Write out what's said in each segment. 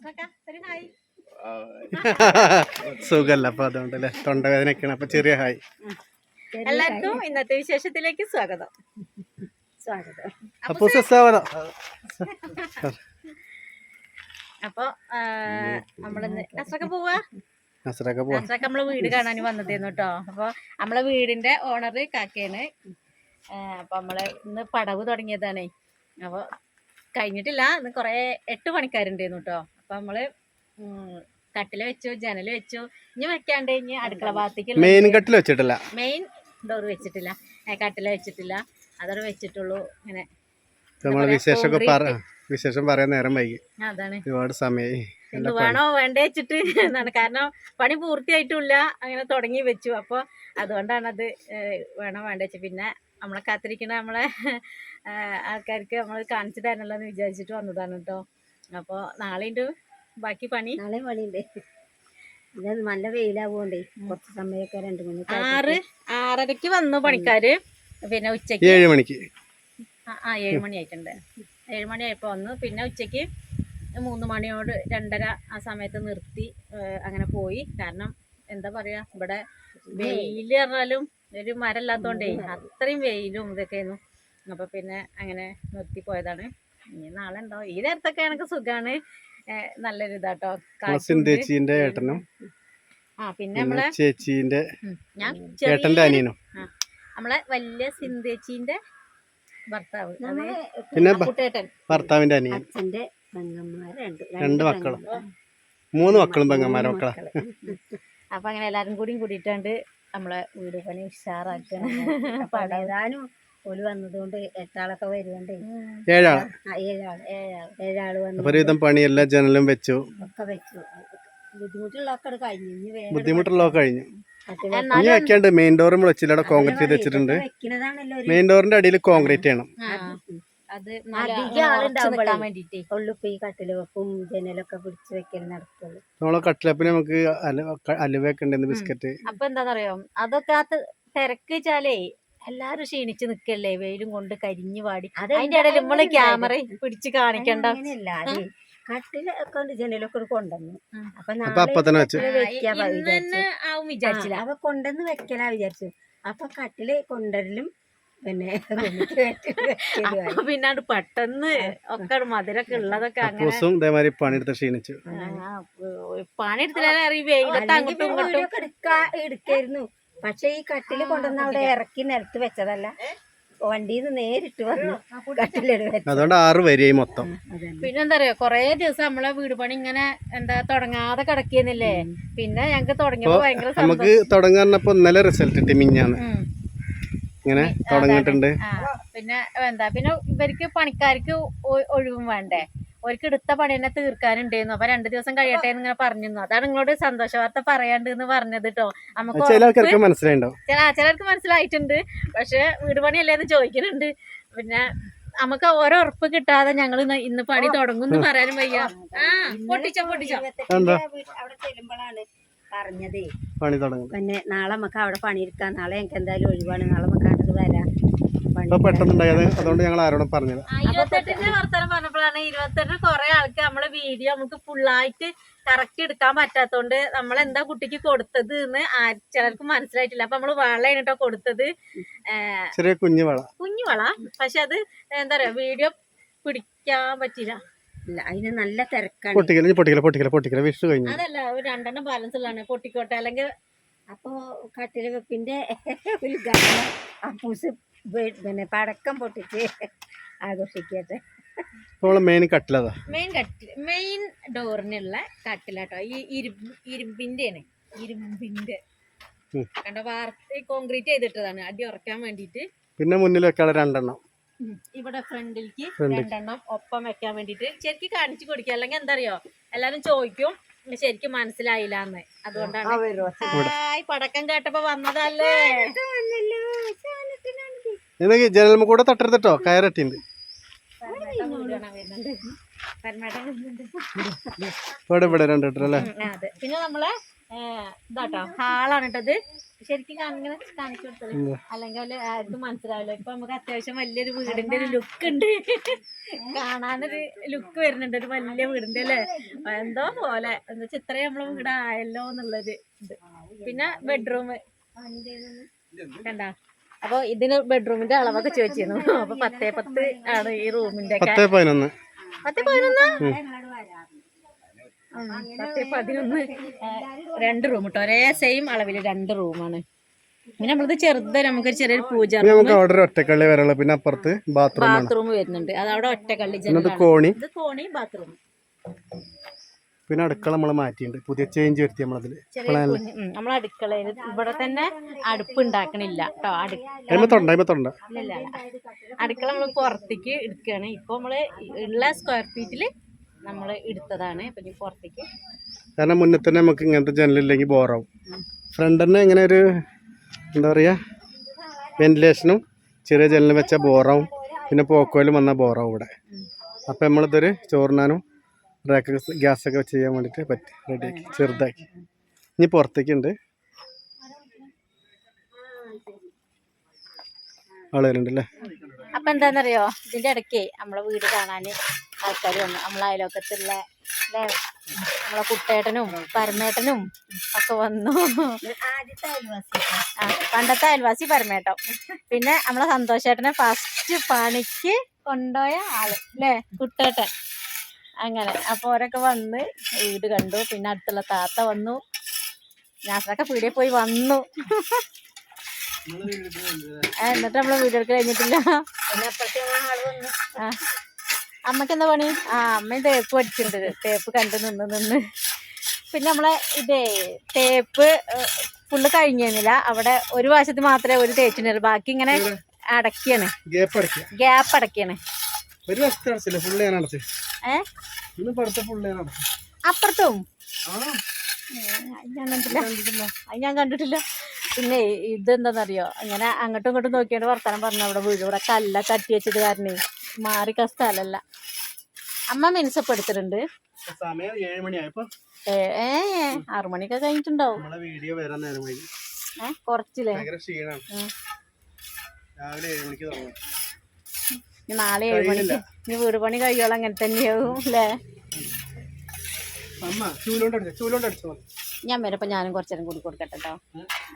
സുഖല്ല അപ്പൊ അതുകൊണ്ടല്ലേ തൊണ്ടവേദനയൊക്കെയാണ്. അപ്പൊ ചെറിയ ഹായ്. എല്ലാവർക്കും ഇന്നത്തെ വിശേഷത്തിലേക്ക് സ്വാഗതം. സ്വാഗതം. അപ്പൊ സ്വാഗതം അപ്പൊ നമ്മളിന്ന് അസക്ക പോവാ? നസറൊക്കെ പോവാം. അസക്ക നമ്മളെ വീട് കാണാൻ വന്നതേന്നു കേട്ടോ അപ്പൊ നമ്മളെ വീടിന്റെ ഓണർ കാക്കയാണ്. ആ, അപ്പൊ നമ്മൾ ഇന്ന് പടവ് തുടങ്ങിയതാണേ. അപ്പൊ കഴിഞ്ഞിട്ടില്ല. ഇന്ന് കൊറേ എട്ട് പണിക്കാരുണ്ടായിരുന്നു കേട്ടോ അപ്പൊ നമ്മൾ കട്ടില കട്ടിൽ വെച്ചു ജനൽ വെച്ചു. ഇനി വെക്കാണ്ട് ഇനി അടുക്കള ഭാഗത്തേക്ക് മെയിൻ കട്ടിൽ വെച്ചിട്ടില്ല. മെയിൻ ഡോർ വെച്ചിട്ടില്ല. കട്ടില വെച്ചിട്ടില്ല. അതോടെ വെച്ചിട്ടുള്ളൂ ഇങ്ങനെ. നമ്മൾ വിശേഷമൊക്കെ പറ വിശേഷം പറയാൻ നേരം വൈകി. അതാണ്. ഒരുപാട് സമയമായി എന്ത് വേണോ വേണ്ടേ വെച്ചിട്ട് എന്നാണ്. കാരണം പണി പൂർത്തിയായിട്ടില്ല. അങ്ങനെ തുടങ്ങി വെച്ചു. അപ്പോൾ അതുകൊണ്ടാണ് അത് വേണോ വേണ്ട വെച്ചു പിന്നെ നമ്മളെ കാത്തിരിക്കുന്ന നമ്മളെ ആൾക്കാർക്ക് നമ്മൾ കാണിച്ചു തരണല്ലോ എന്ന് വിചാരിച്ചിട്ട് വന്നതാണ് കേട്ടോ. അപ്പോൾ നാളെ ഉണ്ട് ബാക്കി പണി? നാളെ പണിയുണ്ട്. ഇത് നല്ല വെയിലാവുകൊണ്ടേ കുറച്ച് സമയമൊക്കെ രണ്ട് മണി ആറ് ആറരയ്ക്ക് വന്നു പണിക്കാര്. പിന്നെ ഉച്ചയ്ക്ക് ഏഴ് മണിക്ക്. ആ, ഏഴ് മണി ആയിട്ടുണ്ട്. ഏഴ് മണി ആയപ്പോൾ വന്നു. പിന്നെ ഉച്ചയ്ക്ക് മൂന്ന് മണിയോട് രണ്ടര ആ സമയത്ത് നിർത്തി അങ്ങനെ പോയി. കാരണം എന്താ പറയാ ഇവിടെ വെയിൽ പറഞ്ഞാലും ഒരു മരം ഇല്ലാത്തോണ്ടേ അത്രയും വെയിലും ഇതൊക്കെയായിരുന്നു. അപ്പൊ പിന്നെ അങ്ങനെ നിർത്തി പോയതാണ്. ഇനി നാളെ ഉണ്ടോ ഈ നേരത്തൊക്കെ എനിക്ക് സുഖാണ്. നല്ലൊരു ഇതാട്ടോ. ചേച്ചിന്റെ ഏട്ടനും. ആ പിന്നെ നമ്മളെ ചേച്ചീന്റെ ഞാൻ ഏട്ടന്റെ അനിയനും. നമ്മളെ വലിയ സിന്ധേച്ചിന്റെ ഭർത്താവ്. പിന്നെ കുട്ടേട്ടൻ ഭർത്താവിന്റെ അനിയൻ. അച്ഛന്റെ രണ്ട് രണ്ട് മക്കളും. മൂന്ന് മക്കളും പെങ്ങന്മാരെ മക്കളാ. അപ്പൊ അങ്ങനെ എല്ലാരും കൂടിയും കൂടിയിട്ടാണ്ട് നമ്മളെ വീട് പണി ഉഷാറാക്കണം. പടരാനും ഓൽ വന്നതുകൊണ്ട് എട്ടാളൊക്കെ വരുന്നുണ്ട് വന്നു ഒരുവിധം പണി എല്ലാ ജനലും വെച്ചു. ഒക്കെ വെച്ചു. ബുദ്ധിമുട്ടുള്ളതൊക്കെ കഴിഞ്ഞു. ഇനി ബുദ്ധിമുട്ടുള്ളതൊക്കെ കഴിഞ്ഞു. ഇനി വെക്കാണ്ട് മെയിൻ ഡോറും വിളിച്ചില്ല കോൺക്രീറ്റ് ചെയ്ത് വെച്ചിട്ടുണ്ട്. വെക്കണതാണല്ലോ ഒരു മെയിൻ ഡോറിന്റെ അടിയിൽ കോൺക്രീറ്റ് ചെയ്യണം. അത് അധികം വേണ്ടിട്ടേ. ഈ കട്ടിൽ വെപ്പും ജനലൊക്കെ പിടിച്ച് വെക്കൽ നടക്കുള്ളൂ. നമ്മളെ കട്ടിലപ്പിന് നമുക്ക് അലുവ അലുവയൊക്കെ ഉണ്ടെന്ന് ബിസ്ക്കറ്റ്. അപ്പൊ എന്താന്നറിയോ? അതൊക്കെ ആ ത- തിരക്ക് വെച്ചാലേ എല്ലാരും ക്ഷീണിച്ച് നിക്കല്ലേ? വെയിലും കൊണ്ട് കരിഞ്ഞു പാടി അതിന്റെ ഇടയിൽ നമ്മൾ ക്യാമറ പിടിച്ച് കാണിക്കണ്ട. കട്ടിൽ ജനലൊക്കെ കൊണ്ടുവന്നു. അപ്പൊ വിചാരിച്ചില്ല. അപ്പൊ കൊണ്ടുവന്ന് വെക്കലാ വിചാരിച്ചു. അപ്പൊ കട്ടിൽ കൊണ്ടുവരലും പിന്നെ പിന്നാണ്ട് പെട്ടെന്ന് ഒക്കെ മധുരൊക്കെ ഉള്ളതൊക്കെ അങ്ങനെ പണിയെടുത്ത് ക്ഷീണിച്ചു. പണിയെടുത്തില്ല. വെയിലത്ത് അങ്ങോട്ടും ഇങ്ങോട്ടും. ഒക്കെ എടുക്കായിരുന്നു. പക്ഷെ ഈ കട്ടിൽ കൊണ്ടുവന്ന അവിടെ ഇറക്കി നിരത്ത് വെച്ചതല്ല. വണ്ടിയിൽ നിന്ന് നേരിട്ട് വന്നു അതുകൊണ്ട് ആറ് വരിയായി മൊത്തം. പിന്നെന്താ പറയാ കൊറേ ദിവസം നമ്മളെ വീട് പണി ഇങ്ങനെ എന്താ തുടങ്ങാതെ കിടക്കിയെന്നില്ലേ പിന്നെ ഞങ്ങക്ക് തുടങ്ങിയപ്പോ ഭയങ്കര നമുക്ക് തുടങ്ങാറിനപ്പോ ഇന്നലെ റിസൾട്ട് കിട്ടി മിഞ്ഞാന്ന്. ഇങ്ങനെ തുടങ്ങിയിട്ടുണ്ട്. പിന്നെ എന്താ പിന്നെ ഇവർക്ക് പണിക്കാർക്ക് ഒഴിവും വേണ്ടേ? അവർക്ക് എടുത്ത പണി തന്നെ തീർക്കാനുണ്ടായിരുന്നു അപ്പൊ രണ്ടു ദിവസം കഴിയട്ടെ എന്ന് ഇങ്ങനെ പറഞ്ഞിരുന്നു. അതാണ് നിങ്ങളോട് സന്തോഷ വാർത്ത പറയാണ്ട് എന്ന് പറഞ്ഞത് കേട്ടോ നമുക്ക് ചില ഉറപ്പ് ആൾക്കാർക്ക് ചില ചിലർക്ക് മനസ്സിലായിട്ടുണ്ട്. പക്ഷെ വീട് പണിയല്ലേ എന്ന് ചോദിക്കുന്നുണ്ട് പിന്നെ നമുക്ക് ഓരോ ഉറപ്പ് കിട്ടാതെ ഞങ്ങൾ ഇന്ന് പണി തുടങ്ങും എന്ന് പറയാനും വയ്യ. ആ പൊട്ടിച്ചോ പൊട്ടിച്ചോ? അവിടെ ചെല്ലുമ്പോഴാണ് പറഞ്ഞതേ. പണി തുടങ്ങും. പിന്നെ നാളെ നമുക്ക് അവിടെ പണിയെടുക്കാം. നാളെ ഞങ്ങൾക്ക് എന്തായാലും ഒഴിവാണ്. നാളെ നമുക്ക് അടുത്ത് വരാം. പണി പെട്ടെന്നുണ്ടായത് അതുകൊണ്ട് ഞങ്ങൾ ആരോടും പറഞ്ഞത് ഇരുപത്തെട്ടിന്റെ വർത്തമാനം പറഞ്ഞപ്പോഴാണ് ഇരുപത്തെട്ടിന് കുറെ ആൾക്ക് നമ്മളെ വീഡിയോ നമുക്ക് ഫുള്ളായിട്ട് കറക്റ്റ് എടുക്കാൻ പറ്റാത്തോണ്ട് നമ്മൾ എന്താ കുട്ടിക്ക് കൊടുത്തത് എന്ന് ആ- ചിലർക്ക് മനസ്സിലായിട്ടില്ല. അപ്പൊ നമ്മൾ വളയാണ് കേട്ടോ കൊടുത്തത്. ചെറിയ കുഞ്ഞുവള കുഞ്ഞുവള കുഞ്ഞു പക്ഷെ അത് എന്താ പറയാ വീഡിയോ പിടിക്കാൻ പറ്റില്ല അതിന് നല്ല തിരക്കാണ്. പൊട്ടിക്കല പൊട്ടിക്കല പൊട്ടിക്കല പൊട്ടിക്കല. വിഷു കഴിഞ്ഞു. അതല്ല ഒരു രണ്ടെണ്ണം ബാലൻസ് ഉള്ളതാണ്. പൊട്ടിക്കോട്ടെ അല്ലെങ്കിൽ അപ്പോ കട്ടില വെപ്പിന്റെ ഉദ്ഘാടനം അപ്പൂസ് പിന്നെ പടക്കം പൊട്ടിച്ച് ആഘോഷിക്കട്ടെ. മെയിൻ കട്ടിലതാ മെയിൻ കട്ടിൽ മെയിൻ ഡോറിനുള്ള കട്ടിലാട്ടോ. ഈ ഇരുമ്പ് ഇരുമ്പിന്റെയാണ്. ഇരുമ്പിന്റെ. ഉം. കണ്ട വാർത്ത കോൺക്രീറ്റ് ചെയ്തിട്ടതാണ്. അടി ഉറക്കാൻ വേണ്ടിയിട്ട്. പിന്നെ മുന്നിൽ വെക്കാനുള്ള രണ്ടെണ്ണം. ഇവിടെ ഫ്രണ്ടിലേക്ക് രണ്ടെണ്ണം ഒപ്പം വെക്കാൻ വേണ്ടിയിട്ട്. ശരിക്കും കാണിച്ചു കൊടുക്കുക അല്ലെങ്കിൽ എന്താ അറിയോ എല്ലാരും ചോദിക്കും. ശരിക്കും മനസ്സിലായില്ല എന്ന് അതുകൊണ്ടാണ് പടക്കം കേട്ടപ്പോ വന്നതല്ലേ? എനിക്ക് ജനൽമ കൂടെ കയറട്ടിണ്ട്. വരുന്നുണ്ട്. പരമേട്ടൻ വരുന്നുണ്ട്. ഇവിടെ ഇവിടെ രണ്ട് ഇട്ടു അല്ലേ? പിന്നെ നമ്മളെ ഇതാട്ടോ ഹാളാണ് കേട്ടത് ശരിക്കും അങ്ങനെ കാണിച്ചു കൊടുത്തത്? അല്ലെങ്കിൽ ആർക്കും മനസ്സിലാവില്ല. ഇപ്പൊ നമുക്ക് അത്യാവശ്യം വലിയൊരു വീടിന്റെ ഒരു ലുക്ക് ഉണ്ട്. കാണാനൊരു ലുക്ക് വരുന്നുണ്ട്. ഒരു വലിയ വീടിന്റെ അല്ലേ? എന്തോ പോലെ. എന്താ ഇത്രയും നമ്മളെ വീടായല്ലോ എന്നുള്ളൊരു ഇത്. പിന്നെ ബെഡ്റൂം കണ്ട? അപ്പൊ ഇതിന് ബെഡ്റൂമിന്റെ അളവൊക്കെ ചോദിച്ചിരുന്നു. അപ്പൊ പത്തേ പത്ത് ആണ് ഈ റൂമിന്റെ പത്ത് പതിനൊന്ന്. പത്തേ പതിനൊന്ന്? ഉം, പത്തേ പതിനൊന്ന്. രണ്ട് റൂം കേട്ടോ ഒരേ സെയിം അളവിൽ രണ്ട് റൂമാണ് പിന്നെ നമ്മളിത് ചെറുത് നമുക്കൊരു ചെറിയൊരു പൂജ നമുക്ക് അവിടെ ഒരു ഒറ്റക്കള്ളി വരെയുള്ള പിന്നെ അപ്പുറത്ത് ബാത്റൂം ബാത്റൂം വരുന്നുണ്ട്. അത് അവിടെ ഒറ്റക്കള്ളി കോണി. ഇത് കോണി ബാത്റൂം പിന്നെ അടുക്കള നമ്മൾ മാറ്റിയിട്ടുണ്ട്. പുതിയ ചേഞ്ച് വരുത്തി നമ്മളതിൽ നമ്മൾ അടുക്കളയിൽ ഇവിടെ തന്നെ അടുപ്പ് ഉണ്ടാക്കണില്ല കേട്ടോ അടുക്കള തൊണ്ട അതിമ തൊണ്ട. ഇല്ല അടുക്കള നമ്മൾ പുറത്തേക്ക് എടുക്കുകയാണ് ഇപ്പൊ നമ്മൾ ഉള്ള സ്ക്വയർ ഫീറ്റിൽ നമ്മൾ എടുത്തതാണ്. ഇപ്പൊ പുറത്തേക്ക് കാരണം മുന്നേ തന്നെ നമുക്ക് ഇങ്ങനത്തെ ജനലില്ലെങ്കിൽ ബോറാവും ഫ്രണ്ട് തന്നെ ഇങ്ങനെ ഒരു എന്താ പറയുക വെന്റിലേഷനും ചെറിയ ജനലും വെച്ചാൽ ബോറാവും പിന്നെ പോക്കോയിലും വന്നാൽ ബോറാവും ഇവിടെ. അപ്പം നമ്മളിതൊരു ചോറിനാനും റാക്ക് ഗ്യാസൊക്കെ വെച്ച് ചെയ്യാൻ വേണ്ടിയിട്ട് പറ്റി. റെഡിയാക്കി ചെറുതാക്കി. ഇനി പുറത്തേക്കുണ്ട്. ആൾ വരുന്നുണ്ട് അല്ലേ അപ്പൊ എന്താന്നറിയോ? ഇതിന്റെ ഇടയ്ക്ക് നമ്മളെ വീട് കാണാന് ആൾക്കാർ വന്നു. നമ്മളെ അയലോക്കത്തുള്ള നമ്മളെ കുട്ടേട്ടനും പരമേട്ടനും ഒക്കെ വന്നു. ആ, പണ്ടത്തെ അയൽവാസി പരമേട്ടം പിന്നെ നമ്മളെ സന്തോഷേട്ടനെ ഫസ്റ്റ് പണിക്ക് കൊണ്ടുപോയ ആൾ അല്ലേ? കുട്ടേട്ടൻ. അങ്ങനെ. അപ്പൊ അവരൊക്കെ വന്ന് വീട് കണ്ടു. പിന്നെ അടുത്തുള്ള താത്ത വന്നു. ഞാനൊക്കെ പീടിയെ പോയി വന്നു. എന്നിട്ട് നമ്മളെ വീഡിയോ എടുക്കൽ കഴിഞ്ഞിട്ടില്ല. അമ്മയ്ക്ക് എന്താ പണി? ആ അമ്മയും തേപ്പ് പഠിച്ചിട്ടുണ്ട്. തേപ്പ് കണ്ടു നിന്ന് നിന്ന്. പിന്നെ നമ്മളെ ഇതേ തേപ്പ് ഫുള്ള് കഴിഞ്ഞിരുന്നില്ല. അവിടെ ഒരു വശത്ത് മാത്രമേ ഒരു തേച്ചിട്ടുള്ളൂ ബാക്കി ഇങ്ങനെ അടക്കിയാണ്. ഗ്യാപ്പ് അടക്കിയാണ് ഒരു വശത്ത് അടച്ചില്ല ഫുള്ള് ഞാൻ അടച്ച് ഇന്ന് പടുത്ത ഫുള്ള് ഞാൻ അടച്ചു അപ്പുറത്തും? ഞാൻ കണ്ടില്ല അത് ഞാൻ കണ്ടിട്ടില്ല. പിന്നെ ഇതെന്താന്നറിയോ? അങ്ങനെ അങ്ങോട്ടും ഇങ്ങോട്ടും നോക്കിയാണ് വർത്താനം പറഞ്ഞ അവിടെ വീട് ഇവിടെ കല്ല തട്ടി വെച്ചത് കാരണേ. മാറിക്ക സ്ഥലമല്ല അമ്മ മിനുസപ്പെടുത്തിട്ടുണ്ട് സമയം ഏഴ് മണിയായപ്പോ ഏ ഏ ആറു മണിയൊക്കെ കഴിഞ്ഞിട്ടുണ്ടാവും. വീഡിയോ വരാൻ നേരം കുറച്ചില്ലേ ക്ഷീണാണ്. രാവിലെ ഏഴ് മണിക്ക് തുടങ്ങും. ഇനി നാളെ ഏഴ് മണിക്ക് ഇനി വീട് പണി കഴിയോളം അങ്ങനെ തന്നെയാവും അല്ലേ? ഞാൻ വരപ്പോ ഞാനും കുറച്ചേരം കൂടി കൊടുക്കട്ടെ കേട്ടോ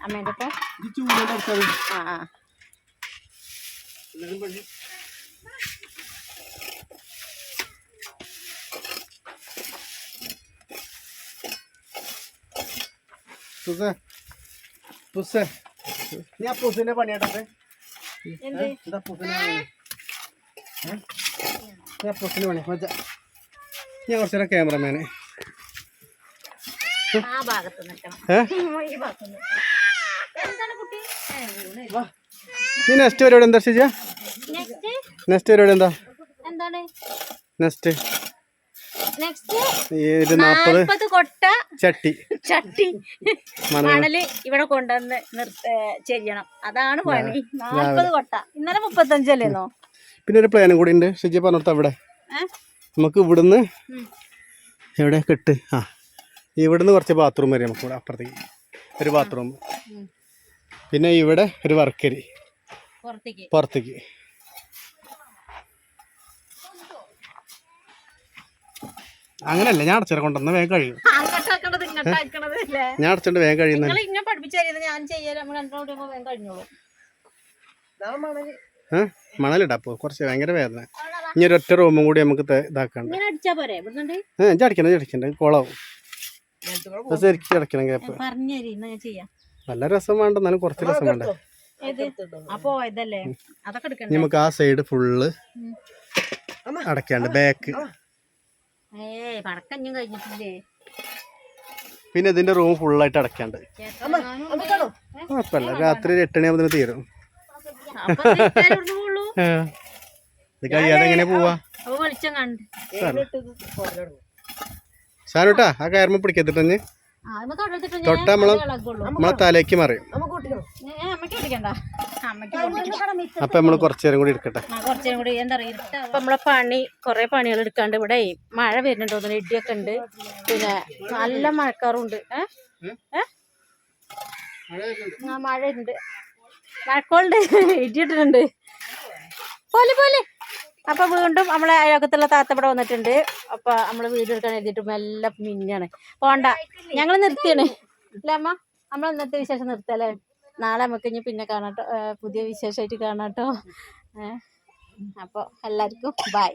അമ്മേന്റെ ഒപ്പം? ആ ആ. ആ പുസിന്റെ പണിയാട്ടെ എന്താ? പുസിന്റെ പണി? പണി ഞാൻ കുറച്ചേരം ക്യാമറമാന്. നീ നെക്സ്റ്റ് പരിപാടി എന്താ ചെയ്യാ നെക്സ്റ്റ്? പരിപാടി എന്താ? നെക്സ്റ്റ്. ചട്ടി. ചട്ടി. മണൽ. മണൽ ഇവിടെ കൊണ്ടുവന്ന് നിർത്ത ചെയ്യണം. അതാണ് പണി. നാൽപ്പത് കൊട്ട. ഇന്നലെ മുപ്പത്തഞ്ചല്ലേന്നോ പിന്നെ ഒരു പ്ലാനും കൂടി ഉണ്ട് ഷിജി പറഞ്ഞിട്ട് അവിടെ? നമുക്ക് ഇവിടുന്ന് എവിടെ? കെട്ട്. ആ. ഇവിടുന്ന് കുറച്ച് ബാത്റൂം വരെ നമുക്ക് ഇവിടെ അപ്പുറത്തേക്ക്. ഒരു ബാത്റൂം പിന്നെ ഇവിടെ ഒരു വർക്കരി. പുറത്തേക്ക്. പുറത്തേക്ക്. അങ്ങനല്ല ഞാൻ അടച്ചിട കൊണ്ടുവന്ന വേഗം കഴിയും ഞാൻ അടച്ചിട്ട് വേഗം കഴിയുന്നു ഞാൻ ചെയ്യാൻ മണലിടാ അപ്പോൾ കുറച്ച് ഭയങ്കര വേദന. ഇനി ഒരു ഒറ്റ റൂമും കൂടി നമുക്ക് ഇതാക്കണം ചടിക്കണം ഏഹ് അടിക്കണ്ട. അടിക്കണ്ട കോളാവും. അത് ശരിക്കും ഗ്യാപ്പ് ഞാൻ ചെയ്യാം. നല്ല രസം വേണ്ട എന്നാലും കുറച്ച് രസം വേണ്ട? അപ്പോ ഇതല്ലേ? അതൊക്കെ ഇനി നമുക്ക് ആ സൈഡ് ഫുള്ള് അടയ്ക്കാണ്ട് ബാക്ക് ഏയ് പടക്കഞ്ഞും കഴിഞ്ഞിട്ടില്ലേ? പിന്നെ ഇതിന്റെ റൂം ഫുള്ളായിട്ട് അടയ്ക്കാണ്ട്. ഉണ്ട്. കുഴപ്പമില്ല. രാത്രി ഒരു തീരും. ഇത്. കഴിയാതെ എങ്ങനെ പോവാ? ആ കയറുമ്പോ പിടിക്കത്തിട്ടഞ്ഞ് തൊട്ടാ നമ്മളെ തലേക്ക് മറിയും. അപ്പൊ നമ്മൾ കുറച്ചു നേരം കൂടി ഇരിക്കട്ടെ. ആ കുറച്ചും കൂടി എന്താ അപ്പൊ നമ്മളെ പണി കുറെ പണികൾ എടുക്കാണ്ട് ഇവിടെ മഴ വരുന്നുണ്ട് തോന്നുന്നു ഇടിയൊക്കെ ഉണ്ട്. പിന്നെ നല്ല മഴക്കാറുണ്ട്. ഏ? ഏഹ് ആ മഴ ഉണ്ട്. മഴക്കോളുണ്ട് ഇടിയിട്ടിട്ടുണ്ട്. പോലെ പോലെ. അപ്പൊ വീണ്ടും നമ്മളെ അയൽവക്കത്തുള്ള താത്തപ്പട വന്നിട്ടുണ്ട്. അപ്പൊ നമ്മൾ വീട് എടുക്കാൻ എഴുതിയിട്ട് മെല്ലെ മിന്നാണ് പോണ്ട. ഞങ്ങൾ നിർത്തിയാണ്. അല്ല അമ്മ? നമ്മൾ ഇന്നത്തെ വിശേഷം നിർത്തല്ലേ? നാളെ നമുക്ക് ഇനി പിന്നെ കാണാട്ടോ. പുതിയ വിശേഷമായിട്ട് കാണാട്ടോ. അപ്പോൾ എല്ലാവർക്കും ബൈ